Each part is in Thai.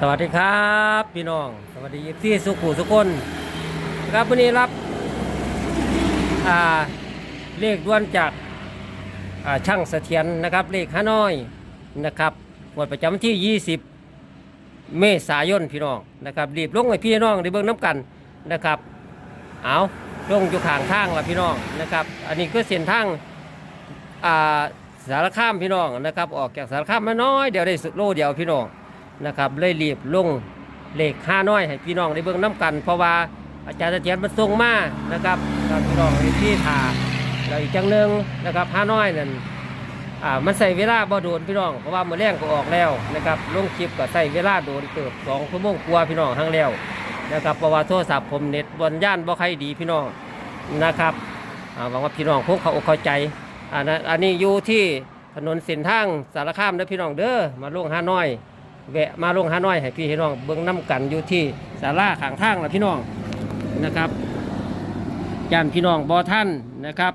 สวัสดีครับพี่น้อง สวัสดีที่สุขุสุคนครับวันนี้รับอ่าเลขด้วนจากอ่าช่างเสถียรนะครับเลขห้าน้อยนะครับวันประจำวันที่ 20 เมษายนพี่น้องนะครับรีบลงให้พี่น้องได้เบิ่งน้ำกันนะครับเอาลงอยู่ข้างทางละพี่น้องนะครับอันนี้ก็เส้นทางอ่าสารคามพี่น้องนะครับออกจากสารคามมาน้อยเดี๋ยวได้สุดโลเดียวพี่น้อง นะครับเลยรีบลงเลขห้าน้อยให้พี่น้องได้เบิ่งน้ำกัน เพราะว่าอาจารย์เสถียรมันส่งมานะครับกับพี่น้องในที่ถาแล้วอีกจังหนึ่งนะครับห้าน้อยนั่นอ่ามันใส่เวลาบ่โดนพี่น้องเพราะว่ามือแรงก็ออกแล้วนะครับลงคลิปก็ใส่เวลาโดนเติบสองชั่วโมงกว่าพี่น้องทั้งแล้วนะครับเพราะว่าโทรศัพท์ผมเน็ตบนย่านบ่ใครดีพี่น้องนะครับอ่าหวังว่าพี่น้องคงเขาอกเข้าใจอันนี้อยู่ที่ถนนส้นทางสารคามเด้อพี่น้องเด้อมาลงห้าน้อย แวะมาลงฮานอยให้พี่ให้น้องเบิ่งน้ำกันอยู่ที่ศาลาข้างทางละพี่น้องนะครับย่านพี่น้องบอท่านนะครับ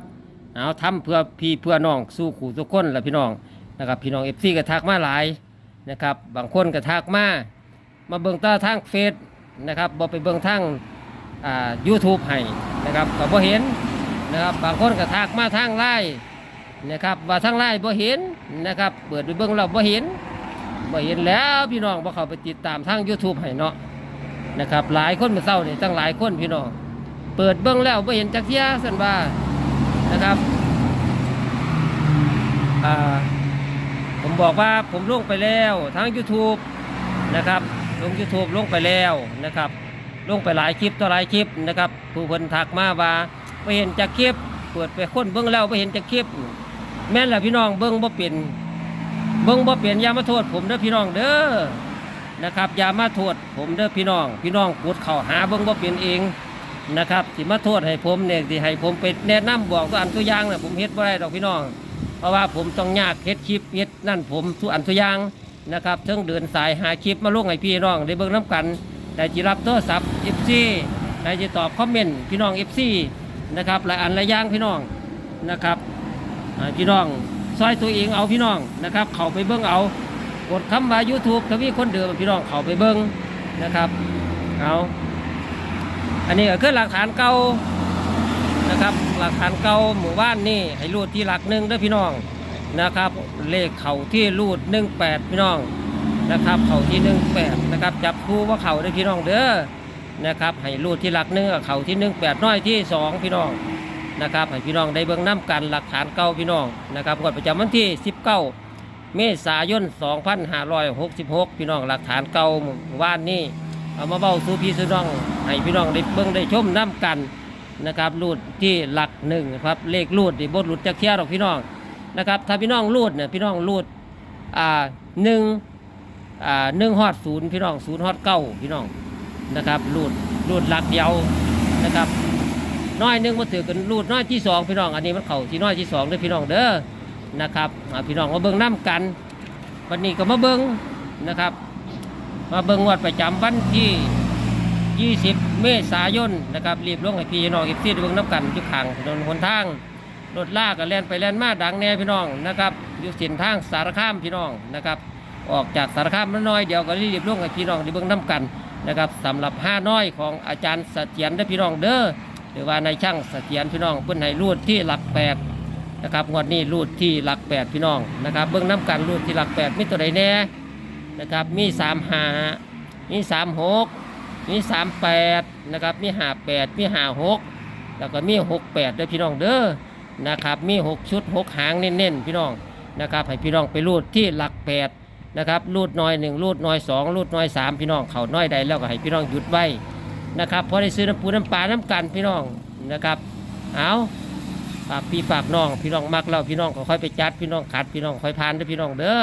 เอาทำเพื่อพี่เพื่อน้องสู้ขู่ทุกคนละพี่น้องนะครับพี่น้องเอฟซีก็ทักมาหลายนะครับบางคนก็ทักมามาเบิ่งตาทางเฟซนะครับบอไปเบิ่งทางอ่ายูทูบให้นะครับก็บ่เห็นนะครับบางคนก็ทักมาทางไลน์นะครับว่าทางไลน์บ่เห็นนะครับเปิดไปเบิ่งเราบ่เห็น บ่เห็นแล้วพี่น้องบ่เข้าไปติดตามทาง YouTube ให้เนาะนะครับหลายคนเมื่อเช้านี่ตั้งหลายคนพี่น้องเปิดเบิ่งแล้วบ่เห็นจักเที่ยซั่นว่านะครับอ่าผมบอกว่าผมลงไปแล้วทาง YouTube นะครับลง YouTube ลงไปแล้วนะครับลงไปหลายคลิปต่อหลายคลิปนะครับผู้เพิ่นทักมาว่าบ่เห็นจักคลิปเปิดไปค้นเบิ่งแล้วบ่เห็นจักคลิป แม่นล่ะพี่น้องเบิ่งบ่เป็น บิ่งบ่เปลี่ยนยามาโทษผมเด้อพี่น้องเด้อนะครับยามาโทษผมเด้อพี่น้อง พี่น้องกดเข้าหาเบิ่งบ่เปลี่ยนเองนะครับสิมาโทษให้ผมเนี่ยสิให้ผมไปแนะนำบอกตัวอันตัวอย่างน่ะผมเฮ็ดบ่ได้ดอกพี่น้อง เพราะว่าผมต้องยากเฮ็ดคลิปเฮ็ดนั่นผมทุกอันตัวอย่างนะครับเทิงเดินสายหาคลิปมาลงให้พี่น้องได้เบิ่งน้กันได้จิรับโทรศัพท์ FC ได้จิตอบคอมเมนต์พี่น้อง FC นะครับหลายอันหลายอย่างพี่น้องนะครับพี่น้อง ซอยตัวเองเอาพี่น้องนะครับ เขาไปเบิ้งเอา กดคำว่า YouTube ทวีคนเดิมพี่น้องเขาไปเบิ้งนะครับเอาอันนี้ก็คือหลักฐานเก่านะครับ หลักฐานเก่าหมู่บ้านนี่ให้รูดที่หลักหนึ่งด้อพี่น้องนะครับ เลขเข่าที่รูดหนึ่งแปดพี่น้องนะครับ เข่าที่หนึ่งแปดนะครับ จับคู่ว่าเข่าได้อพี่น้องเด้อนะครับ ให้รูดที่หลักหนึ่งกับเข่าที่หนึ่งแปดน้อยที่สองพี่น้อง นะครับให้พี่น้องได้เบิ่งน้ำกันหลักฐานเก่าพี่น้องนะครับงวดประจำวันที่ 19 เมษายน 2566 พี่น้องหลักฐานเก่าว่านนี้เอามาเบ้าสู่พี่สู่น้องให้พี่น้องได้เบิ่งได้ชมน้ำกันนะครับรูดที่หลักหนึ่งครับเลขรูดที่บดรูดจะเคลียร์หรอกพี่น้องนะครับถ้าพี่น้องรูดเนี่ยพี่น้องรูดอ่าหนึ่งอ่าหนึ่งฮอดศูนย์พี่น้องศูนย์ฮอดเก้าพี่น้องนะครับรูดรูดหลักเดียวนะครับ น้อยหนึงมาถือกันรูดน้อยที่สองพี่น้องอันนี้มันเข่าที่น้อยที่สองเด้อพี่น้องเด้อนะครับอ่าพี่น้องมาเบิ่งน้ำกัน วันนี้ก็มาเบิ่งนะครับ มาเบิ่งงวดประจำวันที่ 20 เมษายนนะครับรีบลงให้พี่น้องอีกที่ได้เบิ่งน้ำกันอยู่ข้างถนนหนทางรถลากก็แล่นไปแล่นมาดังแน่พี่น้องนะครับอยู่เส้นทางสารคามพี่น้องนะครับ ออกจากสารคามน้อยเดี๋ยวก็รีบลงให้พี่น้องได้เบิ่งน้ำกันนะครับสำหรับห้าน้อยของอาจารย์เสถียรเด้อพี่น้องเด้อ หรือว่าในช่างเสถียรพี่น้องเพิ่นให้รูดที่หลักแปดนะครับงวดนี้รูดที่หลักแปดพี่น้องนะครับเบื้องน้ำกันรูดที่หลักแปดมีตัวใดแน่นะครับมีสามหามีสามหกมีสามแปดนะครับมีห้าแปดมีห้าหกแล้วก็มีหกแปดด้วยพี่น้องเด้อนะครับมีหกชุดหกหางเน้นๆพี่น้องนะครับให้พี่น้องไปรูดที่หลักแปดนะครับรูดน้อยหนึ่งรูดน้อยสองรูดน้อยสามพี่น้องเขาน้อยใดแล้วก็ให้พี่น้องหยุดไว้ นะครับพอได้ซื้อน้ำปูน้ำปลาน้ำกันพี่น้องนะครับ เอาฝากพี่ฝากน้อง พี่น้องมักเราพี่น้องก็ค่อยไปจัดพี่น้องขัดพี่น้องค่อยพานด้อพี่น้องเด้อ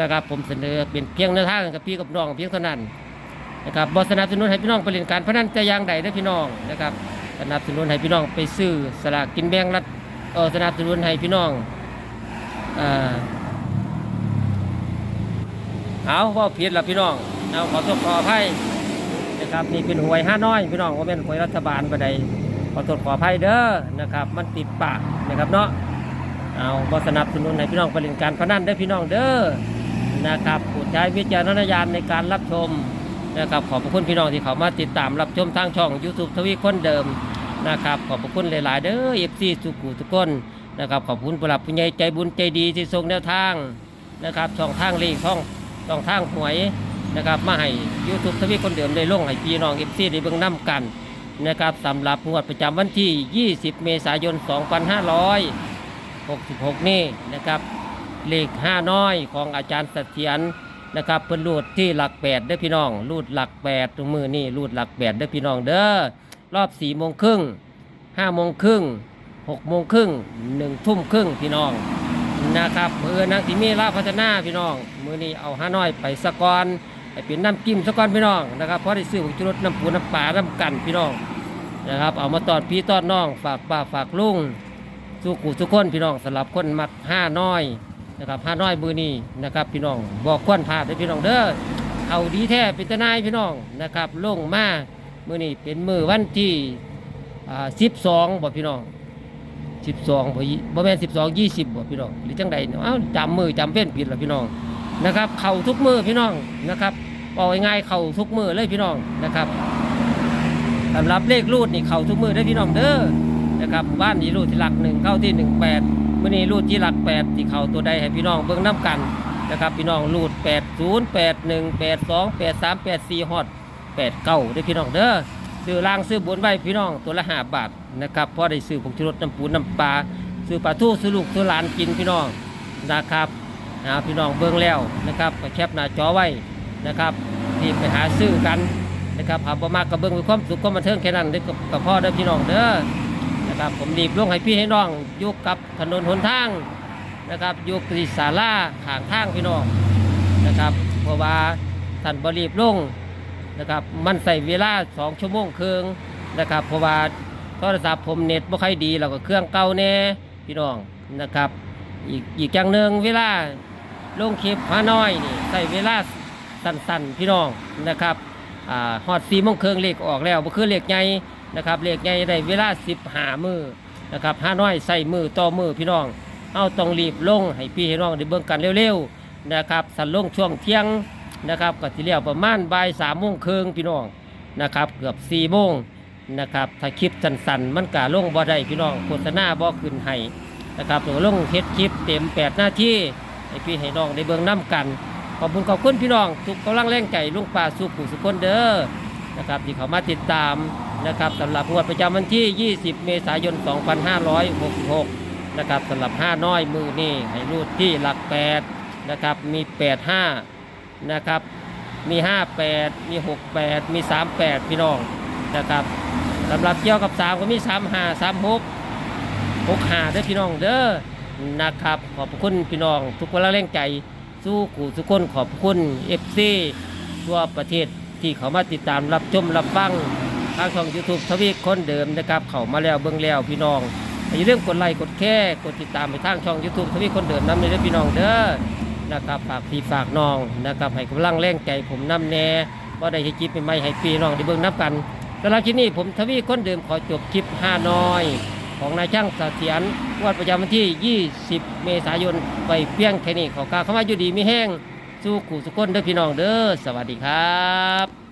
นะครับ ผมเสนอเป็นเพียงแนวทางกับพี่กับน้องเพียงเท่านั้นนะครับบสนับสนุนให้พี่น้องไปเล่นการพนันจะอยางใดเด้พี่น้องนะครับสนับสนุนให้พี่น้องไปซื้อสลากกินแบ่งรัฐเออสนับสนุนให้พี่น้องอ่าเอาว่าผิดละพี่น้องเอาขอโทษขออภัย ครับนี่เป็นหวยห้าน้อยพี่น้องว่าเป็นหวยรัฐบาลประใดขอโทษขออภัยเด้อนะครับ มันติดปากนะครับเนาะเอาก็สนับสนุนให้พี่น้องไปเล่นการพนันได้พี่น้องเด้อนะครับโปรดใช้วิจารณญาณในการรับชมนะครับขอบพระคุณพี่น้องที่เขามาติดตามรับชมทางช่อง YouTube ทวีคนเดิมนะครับขอบพระคุณหลาย ๆ เด้อเอฟซีสุขุทุกคนนะครับขอบคุณผู้หลักผู้ใหญ่ใจบุญใจดีที่ส่งแนวทางนะครับช่องทางลขช่องช่องทางหวย นะครับ มาให้ YouTube ทวีคนเดิมได้ลงให้พี่น้องเอฟซีได้เบิ่งน้ำกันนะครับสำหรับงวดประจำวันที่ 20 เมษายน 2566 นี่นะครับเลขห้าน้อยของอาจารย์เสถียรนะครับเพิ่นรูดที่หลักแปดเด้อพี่น้องรูดหลักแปดตรงมือนี่รูดหลักแปดเด้อพี่น้องเด้อรอบสี่โมงครึ่งห้าโมงครึ่งหกโมงครึ่งหนึ่งทุ่มครึ่งพี่น้องนะครับมือนางที่มีลาพัฒนาพี่น้องมือนี้เอาห้าน้อยไปสะกอน ไปเป็นน้ำจิ้มสะกอนพี่น้องนะครับเพราะได้ซื้อผงชูรสน้ำปูน้ำปลาน้ำกันพี่น้องนะครับ เอามาตอดพี่ตอดน้อง ฝากป้าฝากลุงสู้กูทุกคนพี่น้องสำหรับคนมักห้าน้อยนะครับห้าน้อยมือนี้นะครับ พี่น้องบอกควนพาดเด้พี่น้องเด้อเอาดีแท้เป็นตนายพี่น้องนะครับลงมามือนี้เป็นมือวันที่สิบสองบ่พี่น้องสิบสองบ่ยี่บ่แม่นสิบสองยี่สิบบ่พี่น้องหรือจังใดเอ้าจำมือจำเฟ้นผิดละพี่น้องนะครับ เข่าทุกมือพี่น้องนะครับ บอกง่ายๆเข่าทุกมือเลยพี่น้องนะครับสำหรับเลขรูดนี่เข่าทุกมือได้พี่น้องเด้อนะครับบ้านนี้รูดที่หลักหนึ่งเข้าที่หนึ่งแปดเมื่อนี้รูดที่หลักแปดที่เข่าตัวใดให้พี่น้องเบิ่งน้ำกันนะครับพี่น้องรูดแปดศูนย์แปดหนึ่งแปดสองแปดสามแปดสี่ฮอดแปดเก้าได้พี่น้องเด้อซื้อล่างซื้อบนไว้พี่น้องตัวละห้าบาทนะครับพราะได้ซื้อผงชูรสน้ำปูน้ำปลาซื้อปลาทูซื้อลูกซื้อหลานกินพี่น้องนะครับนะพี่น้องเบิ่งแล้วนะครับก็แคปหน้าจอไว้ นะครับที่ไปหาซื้อกันนะครับหาประมากกระเบื้องมีความสุขความบันเทิงแค่นั้นเด้อกับกับพ่อเด้อพี่น้องเด้อนะครับผมรีบลงให้พี่ให้น้องอยู่กับถนนหนทางนะครับอยู่ที่ศาลาข้างทางพี่น้องนะครับเพราะว่าท่านบรีบลงนะครับมันใส่เวลาสองชั่วโมงครึ่งนะครับเพราะว่าโทรศัพท์ผมเน็ตไม่ค่อยดีแล้วก็เครื่องเก่าแน่พี่น้องนะครับ อีกอีกอย่างหนึ่งเวลาลงคลิปพาน้อยนี่ใส่เวลา สั้นๆ พี่น้องนะครับอฮอดสีมงครึ่งเลขออกแล้วบ่คือเลขใหญ่นะครับเลขใหญ่ได้เวลาสิบหามือนะครับห้าน้อยใส่มือต่อมือพี่น้องเอาต้องรีบลงให้พี่ให้น้องได้เบิ่งกันเร็วๆนะครับสันลงช่วงเที่ยงนะครับก็ที่เรียกประมาณบ่ายสามโมงครึ่งพี่น้องนะครับเกือบสี่โมงนะครับถ้าคลิปสั้นๆมันกะลงบ่ได้พี่น้องโฆษณาบ่ขึ้นให้นะครับต้องลงเฮ็ดคลิปเต็มแปดหน้าที่ให้พี่ให้น้องได้เบิ่งน้กัน ขอบคุณขอบคุณพี่น้องทุกกำลังแรงใจลุงป่าสุขุสุขคนเด้อนะครับที่เขามาติดตามนะครับสำหรับงวดประจำวันที่ 20 เมษายน 2566 นะครับสำหรับ 5 น้อยมือนี่ให้รูดที่หลัก 8 นะครับ มี 85 นะครับ มี 58 มี 68 มี 38 พี่น้องนะครับสำหรับเกี่ยวกับ 3 ก็มี 35 36 65ด้วยพี่น้องเด้อนะครับ ขอบคุณพี่น้องทุกคนละแรงใจ สู้กูทุกคนขอบพระคุณ FC ทั่วประเทศที่เขามาติดตามรับชมรับฟังทางช่อง YouTube ทวีคนเดิมนะครับ เขามาแล้วเบิ่งแล้วพี่น้องอย่าลืมกดไลค์กดแชร์กดติดตามไปทางช่อง YouTube ทวีคนเดิมนำเลยเด้อพี่น้องเด้อนะครับฝากพี่ฝากน้องนะครับให้กำลังแรงใจผมนำแน่ว่าได้ให้คลิปใหม่ให้พี่น้องได้เบิ่งนับกันสำหรับคลิปนี้ผมทวีคนเดิมขอจบคลิปห้าน้อย ของนายช่างเสถียรงวัดประจำวันที่ 20 เมษายนไปเพียงแค่นี้ขอกล่าวคำว่าอยู่ดีไม่แห้งสู้ขู่สุกคนเด้อพี่น้องเด้อสวัสดีครับ